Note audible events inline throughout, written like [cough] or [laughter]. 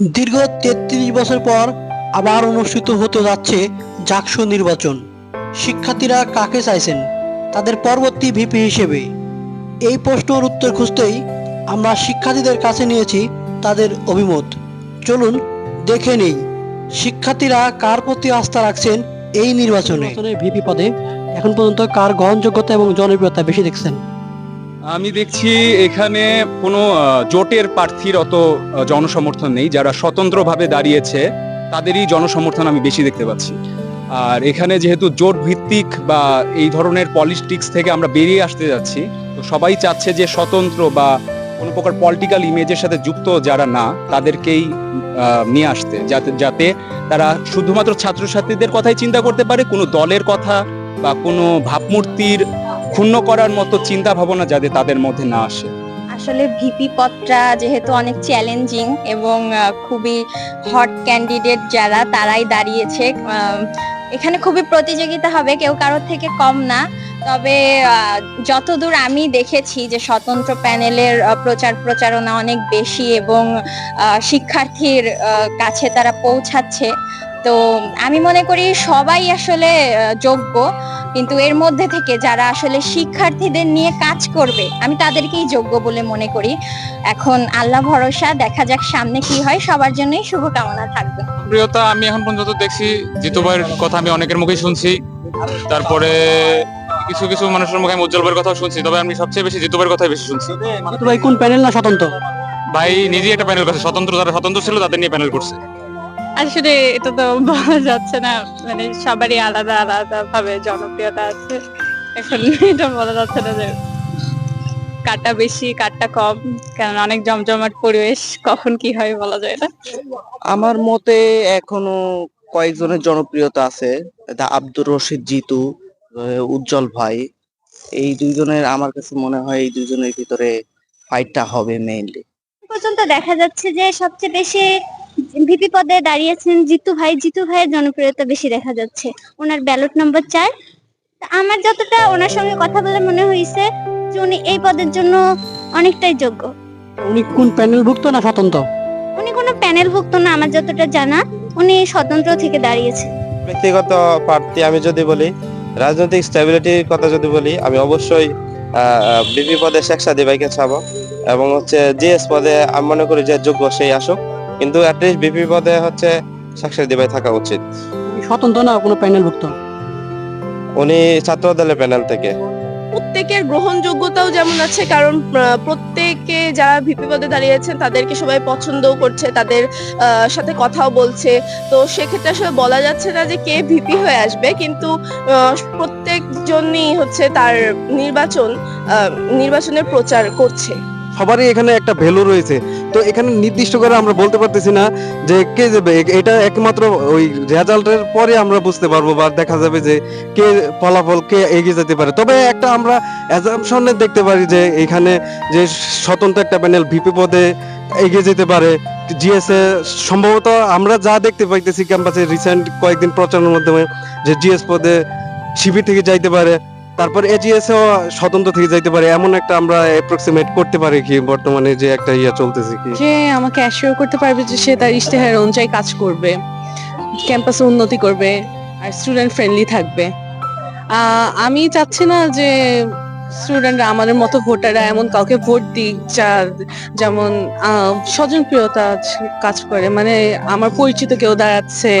দীর্ঘ তেত্রিশ বছর পর আবার অনুষ্ঠিত হতে যাচ্ছে জাকসু নির্বাচন। শিক্ষার্থীরা কাকে চাইছেন? তাদের পরবর্তী ভিপি হিসেবে। এই প্রশ্নের উত্তর খুঁজতেই আমরা শিক্ষার্থীদের কাছে নিয়েছি তাদের অভিমত। চলুন দেখে নেই, শিক্ষার্থীরা কার প্রতি আস্থা রাখছেন এই নির্বাচনে? ভিপি পদে এখন পর্যন্ত কার গ্রহণযোগ্যতা এবং জনপ্রিয়তা বেশি দেখছেন? আমি দেখছি এখানে কোনো জোটের প্রার্থীর অত জনসমর্থন নেই, যারা স্বতন্ত্রভাবে দাঁড়িয়েছে, তাদেরই জনসমর্থন আমি বেশি দেখতে পাচ্ছি। আর এখানে যেহেতু জোট ভিত্তিক বা এই ধরনের পলিটিক্স থেকে আমরা বেরিয়ে আসতে যাচ্ছি, তো সবাই চাচ্ছে যে স্বতন্ত্র বা কোনো প্রকার পলিটিক্যাল ইমেজের সাথে যুক্ত যারা না, তাদেরকেই নিয়ে আসতে, যাতে যাতে তারা শুধুমাত্র ছাত্রছাত্রীদের কথাই চিন্তা করতে পারে, কোনো দলের কথা বা কোনো ভাবমূর্তির ক্ষুণ্ণ করার মতো চিন্তা ভাবনা যাতে তাদের মধ্যে না আসে। আসলে ভিপি পদটা যেহেতু অনেক চ্যালেঞ্জিং এবং খুবই হট ক্যান্ডিডেট যারা, তারাই দাঁড়িয়েছে। এখানে খুবই প্রতিযোগিতা হবে, কেউ কারোর থেকে কম না। তবে যতদূর আমি দেখেছি যে স্বতন্ত্র প্যানেলের প্রচার প্রচারণা অনেক বেশি এবং শিক্ষার্থীর কাছে তারা পৌঁছাচ্ছে। তো আমি মনে করি সবাই আসলে যোগ্য। কিন্তু এর মধ্যে থেকে যারা আসলে শিক্ষার্থীদের নিয়ে কাজ করবে আমি তাদেরকেই যোগ্য বলে মনে করি। এখন আল্লাহ ভরসা দেখা যাক সামনে কি হয়। সবার জন্যই শুভকামনা থাকবে। প্রিয়তা আমি এখন পর্যন্ত দেখছি জিতু কথা আমি অনেকের মুখেই শুনছি। তারপরে কিছু কিছু মানুষের মুখে আমি উজ্জ্বল ভাইয়ের কথাও শুনছি। তবে আমি সবচেয়ে বেশি জিতু ভাইয়ের কথাই বেশি শুনছি। ভাই কোন প্যানেল না স্বতন্ত্র? ভাই নিজেই একটা প্যানেল করছে। স্বতন্ত্র যারা স্বতন্ত্র ছিল তাদের নিয়ে প্যানেল করছে। আসলে এটা তো [laughs] বলা যাচ্ছে না মানে সবারই আলাদা আলাদা ভাবে জনপ্রিয়তা আছে। এখন এটা বলা যাচ্ছে না যে কাটটা বেশি কাটটা কম কারণ অনেক জমজমাট পরিবেশ কখন কি হয় বলা যায় না। আমার মতে এখনও কয়েকজনের জনপ্রিয়তা আছে দা আব্দুর রশিদ জিতু উজ্জ্বল ভাই। এই দুইজনের আমার কাছে মনে হয় এই দুইজনের ভিতরে ফাইটটা হবে মেইনলি পর্যন্ত দেখা যাচ্ছে যে সবচেয়ে বেশি ভিপি পদে দাঁড়িয়েছেন জিতু ভাই। জিতু ভাইয়ের জনপ্রিয়তা বেশি দেখা যাচ্ছে। ওনার ব্যালট নম্বর চার। তা আমার যতটা ওনার সঙ্গে কথা বলে মনে হয়েছে যে উনি এই পদের জন্য অনেকটাই যোগ্য। উনি কোন প্যানেলভুক্ত না স্বতন্ত্র? উনি কোনো প্যানেলভুক্ত না আমার যতটা জানা উনি স্বতন্ত্র থেকে দাঁড়িয়েছে ব্যক্তিগত প্রার্থী আমি যদি বলি রাজনৈতিক স্টেবিলিটির কথা যদি বলি আমি অবশ্যই বিপি পদে শেখ সাদি ভাইকে চাবো এবং হচ্ছে জিএস পদে আমি মনে করি যে যোগ্য সেই আসুক। কিন্তু অ্যাটলিস্ট বিপি পদে হচ্ছে সাদি ভাই থাকা উচিত। স্বতন্ত্র না কোনো প্যানেল প্যানেলভুক্ত উনি ছাত্র দলের প্যানেল থেকে। প্রত্যেকের গ্রহণযোগ্যতাও যেমন আছে কারণ প্রত্যেকে যারা ভিপি পদে দাঁড়িয়েছেন তাদেরকে সবাই পছন্দও করছে তাদের আহ, সাথে কথাও বলছে। তো সেক্ষেত্রে আসলে বলা যাচ্ছে না যে কে ভিপি হয়ে আসবে কিন্তু আহ, প্রত্যেকজনই হচ্ছে তার নির্বাচন আহ, নির্বাচনের প্রচার করছে। সবারই এখানে একটা ভ্যালু রয়েছে। তো এখানে নির্দিষ্ট করে আমরা বলতে পারতেছি না যে কে যাবে। এটা একমাত্র ওই রেজাল্টের পরে আমরা বুঝতে পারব বা দেখা যাবে যে কে ফলাফল কে এগিয়ে যেতে পারে। তবে একটা আমরা অ্যাজামশনে দেখতে পারি যে এখানে যে স্বতন্ত্র একটা প্যানেল ভিপি পদে এগিয়ে যেতে পারে। জিএসএ সম্ভবত আমরা যা দেখতে পাইতেছি ক্যাম্পাসে রিসেন্ট কয়েকদিন প্রচারের মাধ্যমে যে জিএস পদে শিবির থেকে যাইতে পারে। তারপর এজিএস ও স্বতন্ত্র থেকে যাইতে পারে, এমন একটা আমরা অ্যাপ্রক্সিমেট করতে পারি কি বর্তমানে যে একটা ইয়া চলতেছে কি? যে আমাকে অ্যাসিওর করতে পারবে যে সে তার ইশতেহার অনুযায়ী কাজ করবে ক্যাম্পাসে উন্নতি করবে, আর স্টুডেন্ট ফ্রেন্ডলি থাকবে। আমি চাচ্ছি না যে স্টুডেন্টরা আমাদের মতো ভোটাররা এমন কাউকে ভোট দিক যার যেমন স্বজনপ্রিয়তা কাজ করে। মানে আমার পরিচিত কেউ দাঁড়াচ্ছে,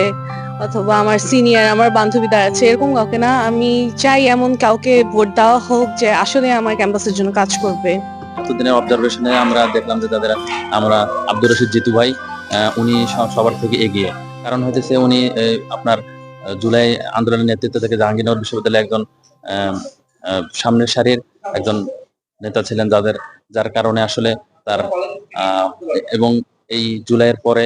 অথবা আমার সিনিয়র আমার বান্ধবী দাঁড়াচ্ছে, এরকম কাউকে না। আমি চাই এমন কাউকে ভোট দেওয়া হোক যে আসলে আমার ক্যাম্পাসের জন্য কাজ করবে। এতদিনের অবজারভেশনে আমরা দেখলাম যে তাদের, আমরা আব্দুর রশিদ জিতু ভাই উনি সবার থেকে এগিয়ে। কারণ হইতেছে উনি আপনার জুলাই আন্দোলনের নেতৃত্ব থেকে জাহাঙ্গীরনগর বিশ্ববিদ্যালয়ে একজন সামনের সারির একজন নেতা ছিলেন যাদের, যার কারণে আসলে তার এবং এই জুলাইয়ের পরে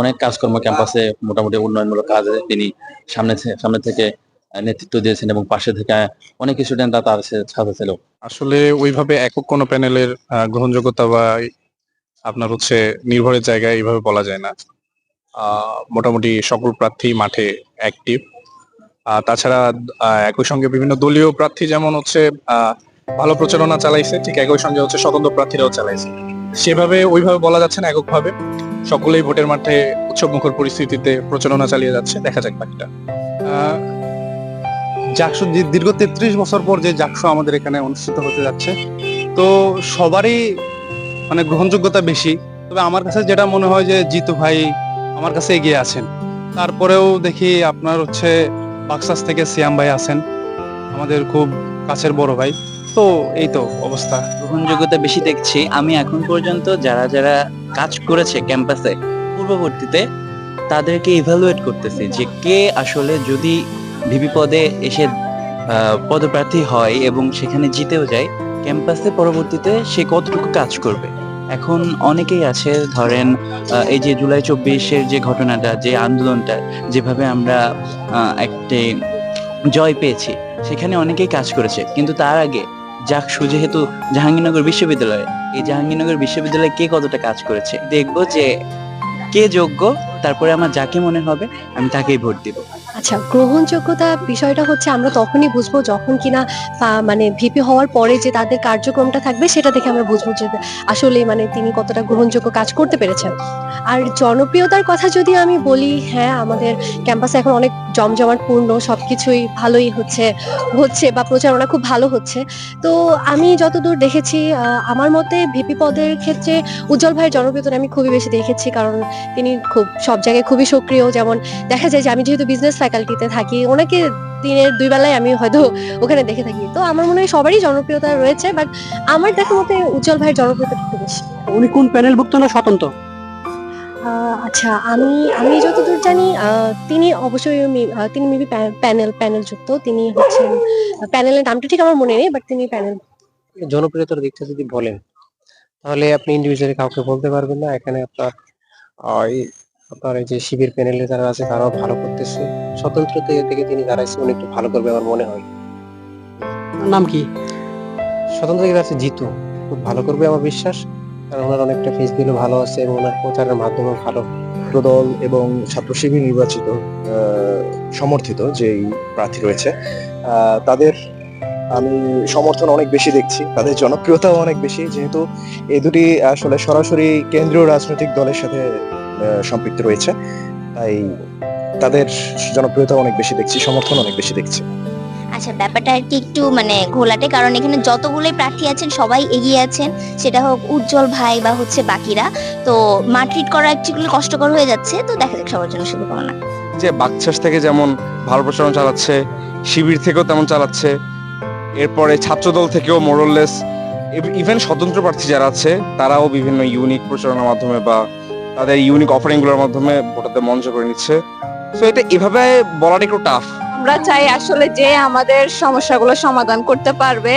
অনেক কাজকর্ম ক্যাম্পাসে মোটামুটি উন্নয়নমূলক কাজে তিনি সামনে সামনে থেকে নেতৃত্ব দিয়েছেন এবং পাশে থেকে অনেক স্টুডেন্টরা তার সাথে ছিল। আসলে ওইভাবে একক কোনো প্যানেলের গ্রহণযোগ্যতা বা আপনার হচ্ছে নির্ভরের জায়গায় এইভাবে বলা যায় না। মোটামুটি সকল প্রার্থী মাঠে অ্যাক্টিভ তাছাড়া একই সঙ্গে বিভিন্ন দলীয় প্রার্থী যেমন হচ্ছে ভালো প্রচারণা চালাইছে, ঠিক একই সঙ্গে হচ্ছে স্বতন্ত্র প্রার্থীরাও চালাইছে। সেভাবে, ওইভাবে বলা যাচ্ছে না এককভাবে। সকলেই ভোটের মাঠে উৎসবমুখর পরিস্থিতিতে প্রচারণা চালিয়ে যাচ্ছে। দেখা যাক বাকিটা। জাকসু দীর্ঘ তেত্রিশ বছর পর যে জাকসু আমাদের এখানে অনুষ্ঠিত হতে যাচ্ছে, তো সবারই মানে গ্রহণযোগ্যতা বেশি। তবে আমার কাছে যেটা মনে হয় যে জিতু ভাই আমার কাছে এগিয়ে আছেন। তারপরেও দেখি আপনার হচ্ছে বাক্সাস থেকে সিয়াম ভাই আছেন, আমাদের খুব কাছের বড় ভাই। তো এই তো অবস্থা। গ্রহণযোগ্যতা বেশি দেখছি। আমি এখন পর্যন্ত যারা যারা কাজ করেছে ক্যাম্পাসে, পূর্ববর্তীতে, তাদেরকে ইভালুয়েট করতেছি যে কে আসলে যদি ভিপি পদে এসে পদপ্রার্থী হয় এবং সেখানে জিতেও যায়, ক্যাম্পাসে পরবর্তীতে সে কতটুকু কাজ করবে। এখন অনেকেই আছে, ধরেন এই যে জুলাই চব্বিশের যে ঘটনাটা, যে আন্দোলনটা, যেভাবে আমরা একটি জয় পেয়েছি, সেখানে অনেকেই কাজ করেছে। কিন্তু তার আগে জাকসু যেহেতু জাহাঙ্গীরনগর বিশ্ববিদ্যালয়ে, এই জাহাঙ্গীরনগর বিশ্ববিদ্যালয়ে কে কতটা কাজ করেছে? দেখব যে, কে যোগ্য তারপরে আমার যাকে মনে হবে, আমি তাকেই ভোট দিব। আচ্ছা গ্রহণযোগ্যতা বিষয়টা হচ্ছে আমরা তখনই বুঝব যখন কিনা মানে ভিপি হওয়ার পরে যে তাদের কার্যক্রমটা থাকবে সেটা দেখে আমরা বুঝব যে আসলে মানে তিনি কতটা গ্রহণযোগ্য কাজ করতে পেরেছেন। আর জনপ্রিয়তার কথা যদি আমি বলি হ্যাঁ আমাদের ক্যাম্পাসে এখন অনেক জমজমাট পূর্ণ সবকিছুই ভালোই হচ্ছে হচ্ছে বা প্রচারণা খুব ভালো হচ্ছে। তো আমি যতদূর দেখেছি আমার মতে ভিপি পদের ক্ষেত্রে উজ্জ্বল ভাইয়ের জনপ্রিয়তা আমি খুবই বেশি দেখেছি কারণ তিনি খুব, সব জায়গায় খুবই সক্রিয়। যেমন দেখা যায় যে আমি যেহেতু বিজনেস ফ্যাকাল্টিতে থাকি, ওনাকে দিনের দুই বেলায় আমি হয়তো ওখানে দেখে থাকি। তো আমার মনে হয় সবারই জনপ্রিয়তা রয়েছে বাট আমার দেখা মতে উজ্জ্বল ভাইয়ের জনপ্রিয়তা একটু বেশি। উনি কোন প্যানেলভুক্ত না স্বতন্ত্র? আচ্ছা আমি আমি যতদূর জানি আহ, তিনি অবশ্যই তিনি মেবি প্যানেল প্যানেল যুক্ত। তিনি হচ্ছেন প্যানেলের নামটা ঠিক আমার মনে নেই বাট তিনি প্যানেল জনপ্রিয়তার দিকটা যদি বলেন তাহলে আপনি ইন্ডিভিজুয়ালি কাউকে বলতে পারবেন না। এখানে আপনার আপনার এই যে শিবির প্যানেলে যারা আছে তারাও ভালো করতেছে। স্বতন্ত্র থেকে তিনি দাঁড়াইছে উনি একটু ভালো করবে আমার মনে হয়। নাম কি? স্বতন্ত্র থেকে আছে জিতু। খুব ভালো করবে আমার বিশ্বাস। কারণ ওনার অনেকটা ফেস দিলও ভালো আছে এবং ওনার প্রচারের মাধ্যমে ভালো। দল এবং ছাত্র শিবির নির্বাচিত সমর্থিত যেই প্রার্থী রয়েছে তাদের আমি সমর্থন অনেক বেশি দেখছি, তাদের জনপ্রিয়তাও অনেক বেশি। যেহেতু এই দুটি আসলে সরাসরি কেন্দ্রীয় রাজনৈতিক দলের সাথে সম্পৃক্ত রয়েছে, তাই তাদের জনপ্রিয়তা অনেক বেশি দেখছি সমর্থন অনেক বেশি দেখছি। আচ্ছা ব্যাপারটা আর কি একটু মানে ঘোলাটে, কারণ এখানে যতগুলোই প্রার্থী আছেন, সবাই এগিয়ে আছেন। সেটা হোক উজ্জ্বল ভাই বা হচ্ছে বাকিরা। তো মার্কট্রিট করা একটু কষ্টকর হয়ে যাচ্ছে, তো দেখা যাক সবার জন্য শুভকামনা। যে বাকচাস থেকে যেমন ভালো প্রচারণা চালাচ্ছে, শিবির থেকেও তেমন চালাচ্ছে, এরপরে ছাত্রদল থেকেও মোরললেস ইভেন স্বতন্ত্র প্রার্থী যারা আছে, তারাও বিভিন্ন ইউনিক প্রচারণার মাধ্যমে বা তাদের ইউনিক অফারিংগুলোর মাধ্যমে ভোটারদের মঞ্চ করে নিচ্ছে। তো এটা এভাবে বলাটা একটু টাফ আমরা চাই আসলে যে আমাদের সমস্যাগুলো সমাধান করতে পারবে,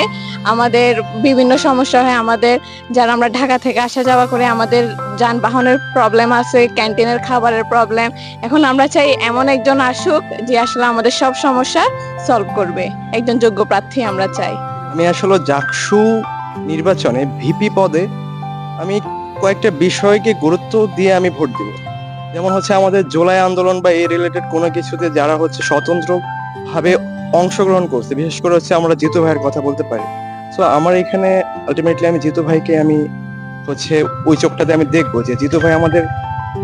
আমাদের বিভিন্ন সমস্যা হয়, আমাদের যারা আমরা ঢাকা থেকে আসা যাওয়া করে আমাদের যানবাহনের প্রবলেম আছে ক্যান্টিনের খাবারের প্রবলেম এখন আমরা চাই এমন একজন আসুক যে আসলে আমাদের সব সমস্যা সলভ করবে। একজন যোগ্য প্রার্থী আমরা চাই। আমি আসলে জাকসু নির্বাচনে ভিপি পদে আমি কয়েকটা বিষয়কে গুরুত্ব দিয়ে আমি ভোট দিব। যেমন হচ্ছে আমাদের জুলাই আন্দোলন বা এই রিলেটেড কোনো কিছুতে যারা হচ্ছে স্বতন্ত্র ভাবে অংশগ্রহণ করছে বিশেষ করে হচ্ছে আমরা জিতু ভাইয়ের কথা বলতে পারি। সো আমার এখানে আলটিমেটলি আমি জিতু ভাইকে আমি হচ্ছে ওই চোখটাতে আমি দেখব যে জিতু ভাই আমাদের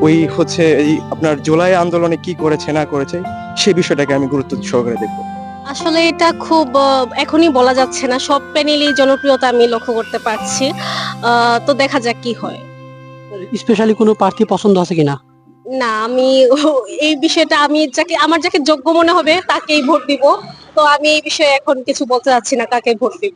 ওই হচ্ছে এই আপনার জুলাই আন্দোলনে কি করেছে না করেছে সে বিষয়টাকে আমি গুরুত্ব সহকারে দেখব। আসলে এটা খুব এখনই বলা যাচ্ছে না সব প্যানেলই জনপ্রিয়তা আমি লক্ষ্য করতে পারছি। তো দেখা যাক কি হয়। স্পেশালি কোনো প্রার্থী পছন্দ আছে কিনা? না, আমি [laughs] এই বিষয়টা আমি যাকে, আমার যাকে যোগ্য মনে হবে তাকেই ভোট দিব। তো আমি এই বিষয়ে এখন কিছু বলতে চাচ্ছি না, কাকে ভোট দিব?